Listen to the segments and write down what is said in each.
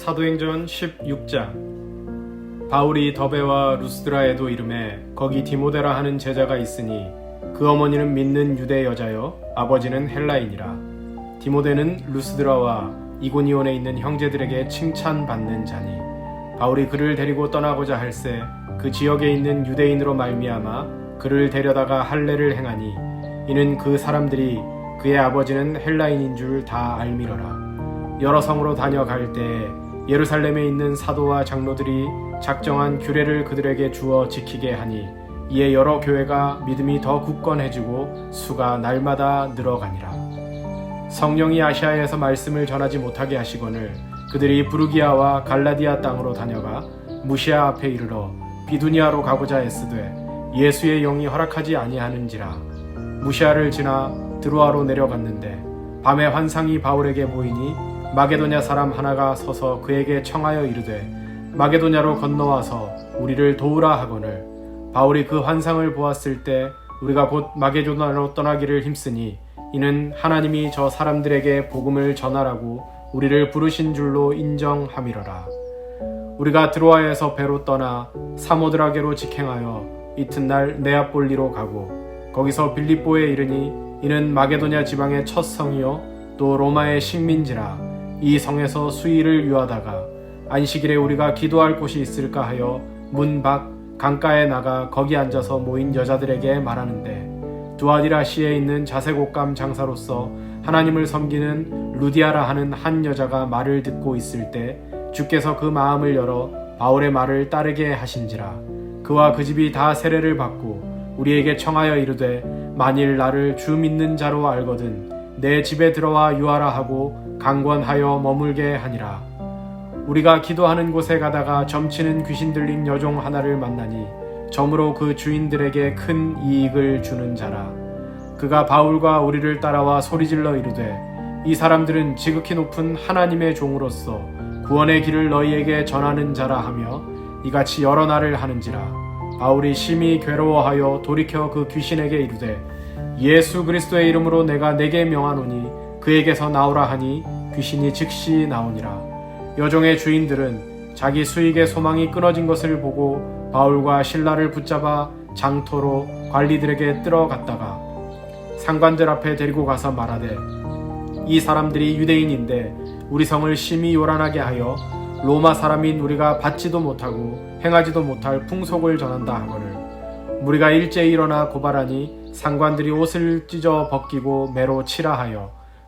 사도행전 16장. 바울이 더베와 루스드라에도 이름에 거기 디모데라 하는 제자가 있으니 그 어머니는 믿는 유대 여자여 아버지는 헬라인이라. 디모데는 루스드라와 이고니온에 있는 형제들에게 칭찬받는 자니 바울이 그를 데리고 떠나고자 할새 그 지역에 있는 유대인으로 말미암아 그를 데려다가 할례를 행하니 이는 그 사람들이 그의 아버지는 헬라인인 줄 다 알미러라. 여러 성으로 다녀갈 때 예루살렘에 있는 사도와 장로들이 작정한 규례를 그들에게 주어 지키게 하니 이에 여러 교회가 믿음이 더 굳건해지고 수가 날마다 늘어가니라. 성령이 아시아에서 말씀을 전하지 못하게 하시거늘 그들이 부르기아와 갈라디아 땅으로 다녀가 무시아 앞에 이르러 비두니아로 가고자 애쓰되 예수의 영이 허락하지 아니하는지라 무시아를 지나 드로아로 내려갔는데 밤에 환상이 바울에게 보이니 마게도냐 사람 하나가 서서 그에게 청하여 이르되 마게도냐로 건너와서 우리를 도우라 하거늘. 바울이 그 환상을 보았을 때 우리가 곧 마게도냐로 떠나기를 힘쓰니 이는 하나님이 저 사람들에게 복음을 전하라고 우리를 부르신 줄로 인정함이러라. 우리가 드로아에서 배로 떠나 사모드라게로 직행하여 이튿날 네아폴리로 가고 거기서 빌립보에 이르니 이는 마게도냐 지방의 첫 성이요 또 로마의 식민지라 이 성에서 수일을 유하다가 안식일에 우리가 기도할 곳이 있을까 하여 문 밖 강가에 나가 거기 앉아서 모인 여자들에게 말하는데 두아디라 시에 있는 자색옷감 장사로서 하나님을 섬기는 루디아라 하는 한 여자가 말을 듣고 있을 때 주께서 그 마음을 열어 바울의 말을 따르게 하신지라. 그와 그 집이 다 세례를 받고 우리에게 청하여 이르되 만일 나를 주 믿는 자로 알거든 내 집에 들어와 유하라 하고 강권하여 머물게 하니라. 우리가 기도하는 곳에 가다가 점치는 귀신 들린 여종 하나를 만나니 점으로 그 주인들에게 큰 이익을 주는 자라. 그가 바울과 우리를 따라와 소리질러 이르되 이 사람들은 지극히 높은 하나님의 종으로서 구원의 길을 너희에게 전하는 자라 하며 이같이 여러 날을 하는지라. 바울이 심히 괴로워하여 돌이켜 그 귀신에게 이르되 예수 그리스도의 이름으로 내가 내게 명하노니 그에게서 나오라 하니 귀신이 즉시 나오니라. 여종의 주인들은 자기 수익의 소망이 끊어진 것을 보고 바울과 신라를 붙잡아 장토로 관리들에게 끌어갔다가 상관들 앞에 데리고 가서 말하되 이 사람들이 유대인인데 우리 성을 심히 요란하게 하여 로마 사람인 우리가 받지도 못하고 행하지도 못할 풍속을 전한다 하거늘 무리가 일제히 일어나 고발하니 상관들이 옷을 찢어 벗기고 매로 치라 하여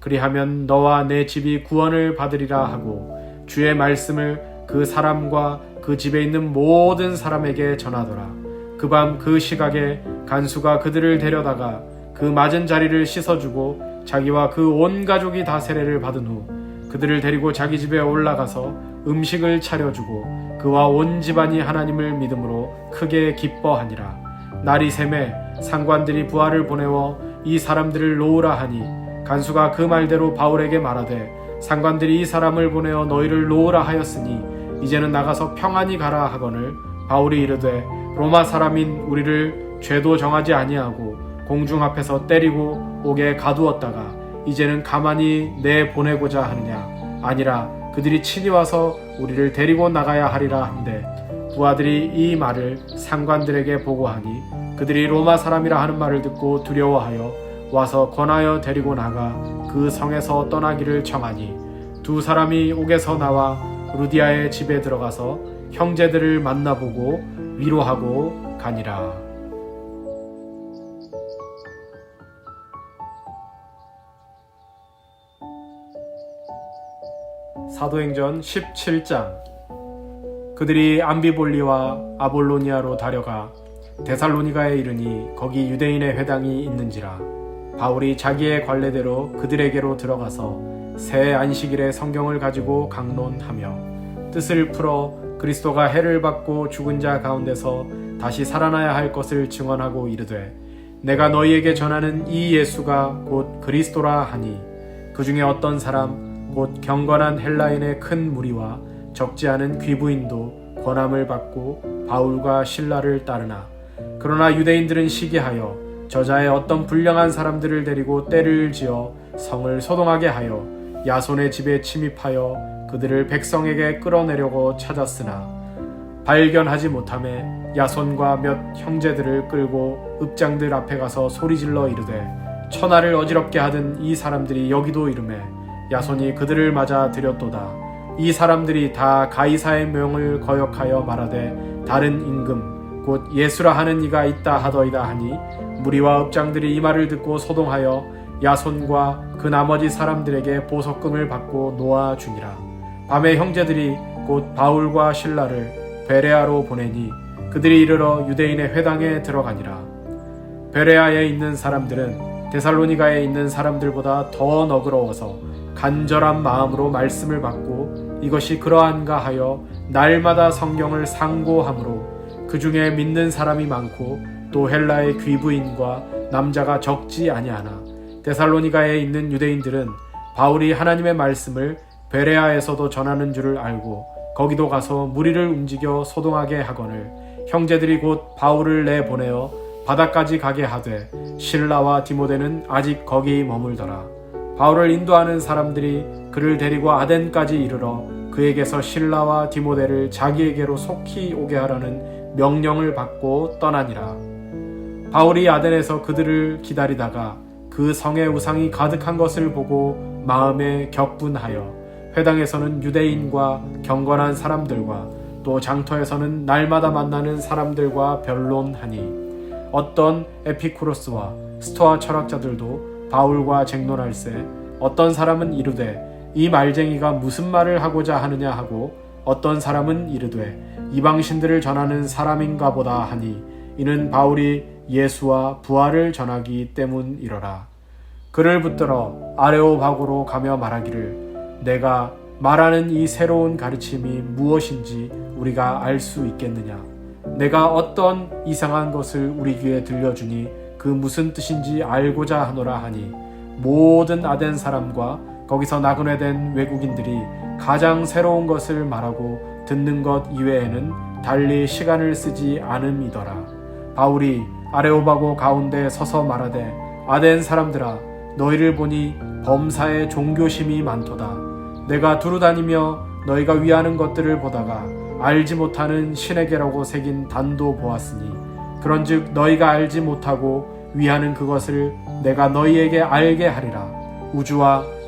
그리하면 너와 내 집이 구원을 받으리라 하고 주의 말씀을 그 사람과 그 집에 있는 모든 사람에게 전하더라. 그 밤 그 시각에 간수가 그들을 데려다가 그 맞은 자리를 씻어주고 자기와 그 온 가족이 다 세례를 받은 후 그들을 데리고 자기 집에 올라가서 음식을 차려주고 그와 온 집안이 하나님을 믿음으로 크게 기뻐하니라. 날이 샘에 상관들이 부하를 보내어 이 사람들을 놓으라 하니 간수가 그 말대로 바울에게 말하되 상관들이 이 사람을 보내어 너희를 놓으라 하였으니 이제는 나가서 평안히 가라 하거늘 바울이 이르되 로마 사람인 우리를 죄도 정하지 아니하고 공중 앞에서 때리고 옥에 가두었다가 이제는 가만히 내 보내고자 하느냐? 아니라 그들이 친히 와서 우리를 데리고 나가야 하리라 한데 부하들이 이 말을 상관들에게 보고하니 그들이 로마 사람이라 하는 말을 듣고 두려워하여 와서 권하여 데리고 나가 그 성에서 떠나기를 청하니 두 사람이 옥에서 나와 루디아의 집에 들어가서 형제들을 만나보고 위로하고 가니라. 사도행전 17장 그들이 암비볼리와 아볼로니아로 다려가 데살로니가에 이르니 거기 유대인의 회당이 있는지라 바울이 자기의 관례대로 그들에게로 들어가서 새 안식일에 성경을 가지고 강론하며 뜻을 풀어 그리스도가 해를 받고 죽은 자 가운데서 다시 살아나야 할 것을 증언하고 이르되 내가 너희에게 전하는 이 예수가 곧 그리스도라 하니 그 중에 어떤 사람 곧 경건한 헬라인의 큰 무리와 적지 않은 귀부인도 권함을 받고 바울과 신라를 따르나 그러나 유대인들은 시기하여 저자의 어떤 불량한 사람들을 데리고 때를 지어 성을 소동하게 하여 야손의 집에 침입하여 그들을 백성에게 끌어내려고 찾았으나 발견하지 못함에 야손과 몇 형제들을 끌고 읍장들 앞에 가서 소리질러 이르되 천하를 어지럽게 하던 이 사람들이 여기도 이름에 야손이 그들을 맞아 들였도다. 이 사람들이 다 가이사의 명을 거역하여 말하되 다른 임금 곧 예수라 하는 이가 있다 하더이다 하니 무리와 읍장들이 이 말을 듣고 소동하여 야손과 그 나머지 사람들에게 보석금을 받고 놓아 주니라. 밤에 형제들이 곧 바울과 신라를 베레아로 보내니 그들이 이르러 유대인의 회당에 들어가니라. 베레아에 있는 사람들은 데살로니가에 있는 사람들보다 더 너그러워서 간절한 마음으로 말씀을 받고 이것이 그러한가 하여 날마다 성경을 상고함으로 그 중에 믿는 사람이 많고 또 헬라의 귀부인과 남자가 적지 아니하나 데살로니가에 있는 유대인들은 바울이 하나님의 말씀을 베레아에서도 전하는 줄을 알고 거기도 가서 무리를 움직여 소동하게 하거늘 형제들이 곧 바울을 내 보내어 바다까지 가게 하되 신라와 디모데는 아직 거기 머물더라. 바울을 인도하는 사람들이 그를 데리고 아덴까지 이르러 그에게서 신라와 디모데를 자기에게로 속히 오게 하라는 명령을 받고 떠나니라. 바울이 아덴에서 그들을 기다리다가 그 성의 우상이 가득한 것을 보고 마음에 격분하여 회당에서는 유대인과 경건한 사람들과 또 장터에서는 날마다 만나는 사람들과 변론하니 어떤 에피쿠로스와 스토아 철학자들도 바울과 쟁론할세 어떤 사람은 이르되 이 말쟁이가 무슨 말을 하고자 하느냐 하고 어떤 사람은 이르되 이방신들을 전하는 사람인가 보다 하니 이는 바울이 예수와 부활을 전하기 때문이러라. 그를 붙들어 아레오바고로 가며 말하기를 내가 말하는 이 새로운 가르침이 무엇인지 우리가 알 수 있겠느냐? 내가 어떤 이상한 것을 우리 귀에 들려주니 그 무슨 뜻인지 알고자 하노라 하니 모든 아덴 사람과 거기서 나그네된 외국인들이 가장 새로운 것을 말하고 듣는 것 이외에는 달리 시간을 쓰지 않음이더라. 바울이 아레오바고 가운데 서서 말하되 아덴 사람들아 너희를 보니 범사에 종교심이 많도다. 내가 두루 다니며 너희가 위하는 것들을 보다가 알지 못하는 신에게라고 새긴 단도 보았으니 그런즉 너희가 알지 못하고 위하는 그것을 내가 너희에게 알게 하리라 우주와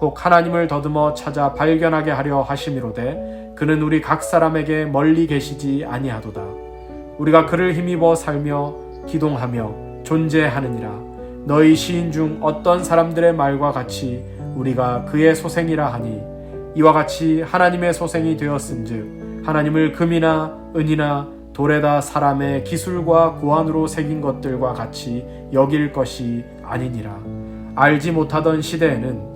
혹 하나님을 더듬어 찾아 발견하게 하려 하심이로되 그는 우리 각 사람에게 멀리 계시지 아니하도다. 우리가 그를 힘입어 살며 기동하며 존재하느니라. 너희 시인 중 어떤 사람들의 말과 같이 우리가 그의 소생이라 하니 이와 같이 하나님의 소생이 되었은즉 하나님을 금이나 은이나 돌에다 사람의 기술과 고안으로 새긴 것들과 같이 여길 것이 아니니라. 알지 못하던 시대에는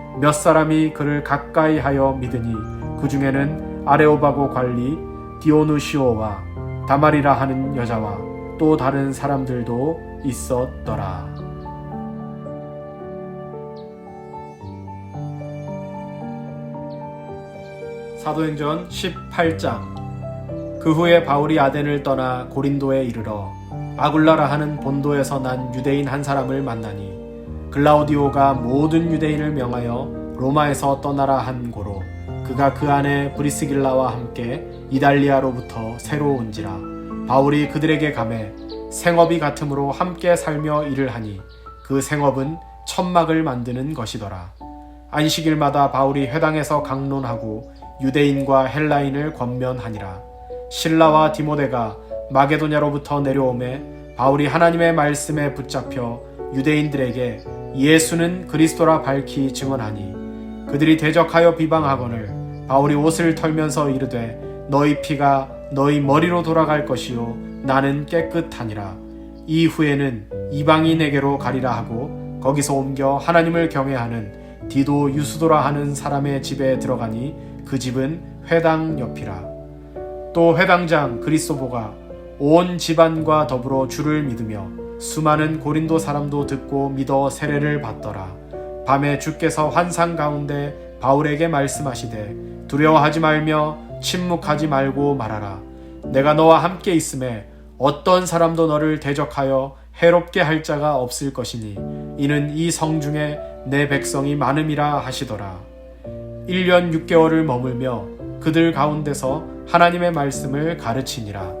몇 사람이 그를 가까이 하여 믿으니 그 중에는 아레오바고 관리 디오누시오와 다말이라 하는 여자와 또 다른 사람들도 있었더라. 사도행전 18장 그 후에 바울이 아덴을 떠나 고린도에 이르러 아굴라라 하는 본도에서 난 유대인 한 사람을 만나니 글라우디오가 모든 유대인을 명하여 로마에서 떠나라 한 고로 그가 그 안에 브리스길라와 함께 이달리아로부터 새로 온지라. 바울이 그들에게 감해 생업이 같으므로 함께 살며 일을 하니 그 생업은 천막을 만드는 것이더라. 안식일마다 바울이 회당에서 강론하고 유대인과 헬라인을 권면하니라. 신라와 디모데가 마게도냐로부터 내려오매 바울이 하나님의 말씀에 붙잡혀 유대인들에게 예수는 그리스도라 밝히 증언하니 그들이 대적하여 비방하거늘 바울이 옷을 털면서 이르되 너희 피가 너희 머리로 돌아갈 것이요 나는 깨끗하니라. 이후에는 이방인에게로 가리라 하고 거기서 옮겨 하나님을 경외하는 디도 유수도라 하는 사람의 집에 들어가니 그 집은 회당 옆이라. 또 회당장 그리스도보가 온 집안과 더불어 주를 믿으며 수많은 고린도 사람도 듣고 믿어 세례를 받더라. 밤에 주께서 환상 가운데 바울에게 말씀하시되 두려워하지 말며 침묵하지 말고 말하라. 내가 너와 함께 있음에 어떤 사람도 너를 대적하여 해롭게 할 자가 없을 것이니 이는 이 성 중에 내 백성이 많음이라 하시더라. 1년 6개월을 머물며 그들 가운데서 하나님의 말씀을 가르치니라.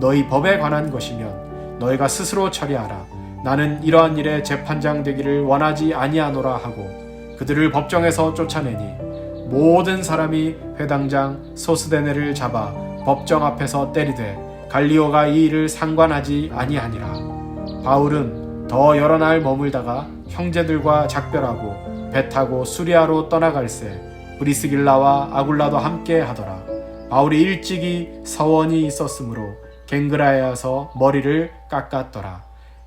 너희 법에 관한 것이면 너희가 스스로 처리하라. 나는 이러한 일에 재판장 되기를 원하지 아니하노라 하고 그들을 법정에서 쫓아내니 모든 사람이 회당장 소스데네를 잡아 법정 앞에서 때리되 갈리오가 이 일을 상관하지 아니하니라. 바울은 더 여러 날 머물다가 형제들과 작별하고 배 타고 수리아로 떠나갈새 브리스길라와 아굴라도 함께 하더라. 바울이 일찍이 서원이 있었으므로 갱그라에서 머리를 깎았더라.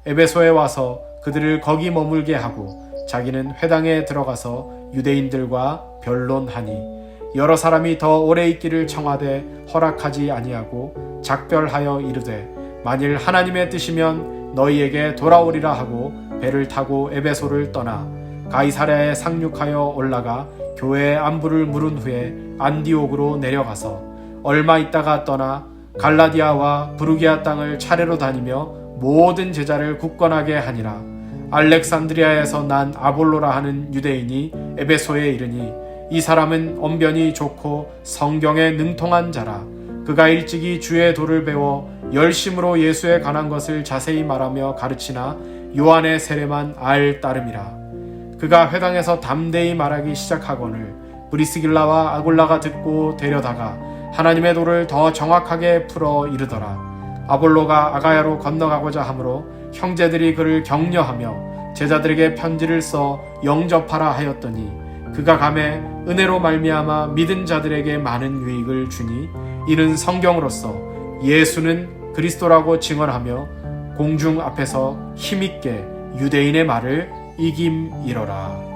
에베소에 와서 그들을 거기 머물게 하고 자기는 회당에 들어가서 유대인들과 변론하니 여러 사람이 더 오래 있기를 청하되 허락하지 아니하고 작별하여 이르되 만일 하나님의 뜻이면 너희에게 돌아오리라 하고 배를 타고 에베소를 떠나 가이사랴에 상륙하여 올라가 교회의 안부를 물은 후에 안디옥으로 내려가서 얼마 있다가 떠나 갈라디아와 부르기아 땅을 차례로 다니며 모든 제자를 굳건하게 하니라. 알렉산드리아에서 난 아볼로라 하는 유대인이 에베소에 이르니 이 사람은 언변이 좋고 성경에 능통한 자라. 그가 일찍이 주의 도를 배워 열심으로 예수에 관한 것을 자세히 말하며 가르치나 요한의 세례만 알 따름이라. 그가 회당에서 담대히 말하기 시작하거늘 브리스길라와 아굴라가 듣고 데려다가 하나님의 도를 더 정확하게 풀어 이르더라. 아볼로가 아가야로 건너가고자 하므로 형제들이 그를 격려하며 제자들에게 편지를 써 영접하라 하였더니 그가 감에 은혜로 말미암아 믿은 자들에게 많은 유익을 주니 이는 성경으로서 예수는 그리스도라고 증언하며 공중 앞에서 힘있게 유대인의 말을 이김이러라.